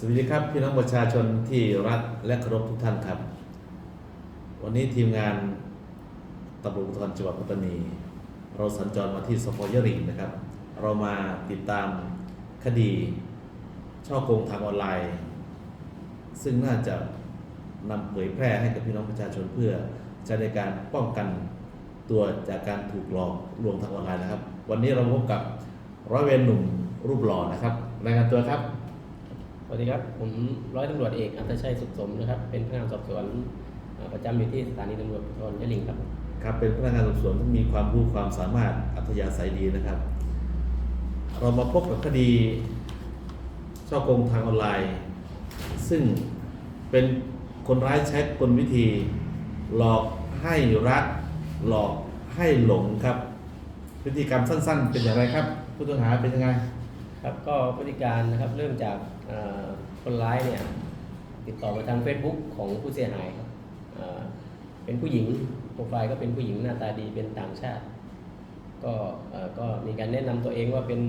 สวัสดีครับพี่น้องประชาชนที่รักและเคารพทุกท่านครับ วันนี้ทีมงานตำรวจภูธรจังหวัดปัตตานี เราสัญจรมาที่สพยริงนะครับ เรามาติดตามคดีช่อโกงทางออนไลน์ ซึ่งน่าจะนำเผยแพร่ให้กับพี่น้องประชาชนเพื่อใช้ในการป้องกันตัวจากการถูกหลอกลวงทางออนไลน์นะครับ วันนี้เราพบกับร้อยเวรหนุ่มรูปหล่อนะครับรายงานตัวครับ สวัสดีครับ ผมร้อยตำรวจเอกอัตชัยสุขสมนะครับ เป็นพนักงานสอบสวนประจำอยู่ที่สถานีตำรวจภูธรยะลิงครับ ครับ เป็นพนักงานสอบสวนที่มีความรู้ความสามารถอัธยาศัยดีนะครับ เรามาพบกับคดีช่อโกงทางออนไลน์ ซึ่งเป็นคนร้ายใช้กลวิธี หลอกให้รัก หลอกให้หลงครับ พฤติกรรมสั้น ๆ เป็นอย่างไรครับ ผู้ต้องหาเป็นยังไง ครับก็พฤติการนะครับเริ่มจากอ่าคนร้ายเนี่ยติดต่อมาทาง Facebook ของผู้เสียหายครับอ่าเป็นผู้หญิงโปรไฟล์ก็เป็นผู้หญิงหน้าตาดีเป็นต่างชาติ ก็เอ่อก็มีการแนะนำตัวเองว่าเป็น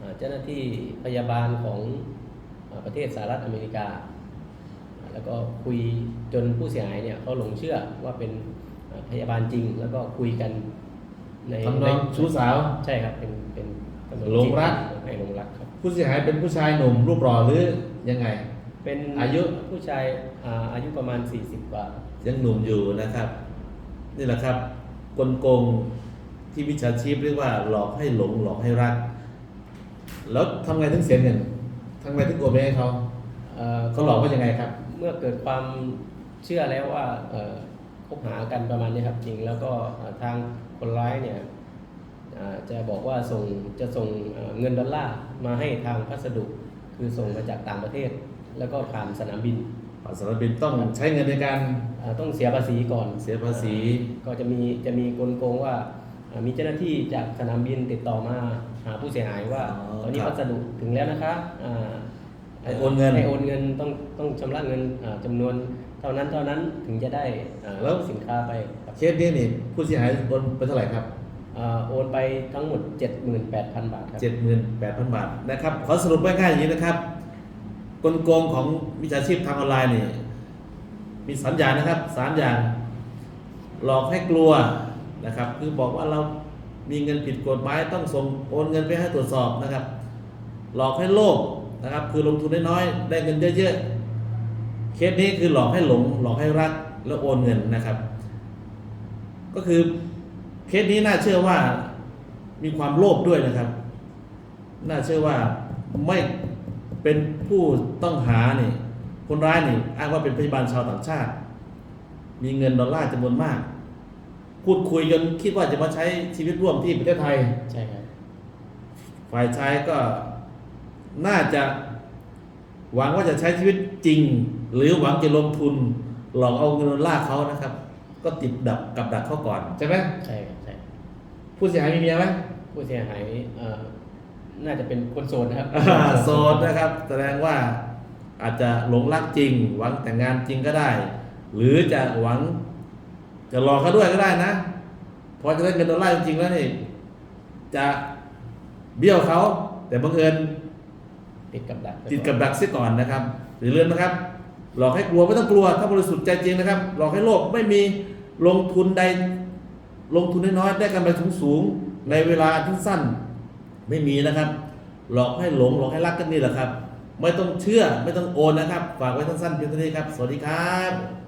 อ่าเจ้าหน้าที่พยาบาลของอ่าประเทศสหรัฐอเมริกา แล้วก็คุยจนผู้เสียหายเนี่ยเขาหลงเชื่อว่าเป็นอ่าพยาบาลจริง แล้วก็คุยกันในทำนองในชู้สาวใช่ครับเป็นเป็น ตำวจหลงรักให้หลงรักครับ ผู้เสียหายเป็นผู้ชายหนุ่มรูปหล่อหรือยังไง เป็นอายุ ผู้ชายอ่าอายุประมาณ 40 กว่า ยังหนุ่มอยู่นะครับ นี่แหละครับ กลโกงที่วิชาชีพเรียกว่าหลอกให้หลงหลอกให้รัก แล้วทำไงถึงเสียเงินทำไงถึงโอนไปให้เขาเอ่อเขาหลอกว่ายังไงครับ เมื่อเกิดความเชื่อแล้วว่าเอ่อคบหากันประมาณนี้ครับจริง แล้วก็เอ่อทางคนร้ายเนี่ยอ่า จะบอกว่าส่งจะส่งเอ่อเงินดอลลาร์มาให้ทางพัสดุ คือส่งมาจากต่างประเทศ แล้วก็ผ่านสนามบินสารบินต้องใช้เงินในการอ่าต้องเสียภาษีก่อนเสียภาษี ก็จะมีจะมีกลโกงว่าอ่ามีเจ้าหน้าที่จากสนามบินติดต่อมาหาผู้เสียหายว่าอ๋อตอนนี้ครับพัสดุถึงแล้วนะคะอ่าให้โอนเงินให้โอนเงินต้องต้องชำระเงินอ่าจำนวนเท่านั้นเท่านั้นถึงจะได้อ่าแล้วสินค้าไปครับเคสนี้นี่ผู้เสียหายโอนไปเท่าไหร่ครับอ่า โอนไปทั้งหมด 78,000 บาทครับเจ็ดหมื่นแปดพันบาทนะครับ ขอสรุปง่ายๆอย่างนี้นะครับ กลโกงของวิชาชีพทางออนไลน์นี่มีสามอย่างนะครับสามอย่าง หลอกให้กลัวนะครับ คือบอกว่าเรามีเงินผิดกฎหมายต้องส่งโอนเงินไปให้ตรวจสอบนะครับ หลอกให้โลภนะครับ คือลงทุนน้อยๆได้เงินเยอะๆเคสนี้คือหลอกให้หลง หลอกให้รักแล้วโอนเงินนะครับ ก็คือ เคสนี้น่าเชื่อว่ามีความโลภด้วยนะครับ น่าเชื่อว่าไม่เป็นผู้ต้องหานี่คนร้ายนี่อ้างว่าเป็นพยาบาลชาวต่างชาติ มีเงินดอลลาร์จำนวนมาก พูดคุยจนคิดว่าจะมาใช้ชีวิตร่วมที่ประเทศไทย ใช่ครับ ฝ่ายชายก็น่าจะหวังว่าจะใช้ชีวิตจริง หรือหวังจะลงทุนหลอกเอาเงินดอลลาร์เขานะครับ ก็ติดดับกับดักเขาก่อนใช่ไหมใช่ครับใช่ผู้เสียหายมีเมียไหมผู้เสียหายเอ่อน่าจะเป็นคนโสดนะครับอ่าโสดนะครับ แสดงว่าอาจจะหลงรักจริง หวังแต่งงานจริงก็ได้ หรือจะหวัง จะหลอกเขาด้วยก็ได้นะพอจะได้เงินดอลลาร์จริงๆแล้วนี่จะเบี้ยวเขาแต่บังเอิญติดกับดักติดกับดักเสียก่อนนะครับหรือเลื่อนนะครับ หลอกให้กลัวไม่ต้องกลัว ถ้าบริสุทธิ์ใจจริงนะครับ หลอกให้โลภไม่มีลงทุนใด ลงทุนน้อยๆได้กำไรสูงๆในเวลาที่สั้นไม่มีนะครับ หลอกให้หลงหลอกให้รักกันนี่แหละครับ ไม่ต้องเชื่อไม่ต้องโอนนะครับ ฝากไว้สั้นๆเพียงเท่านี้ครับ สวัสดีครับ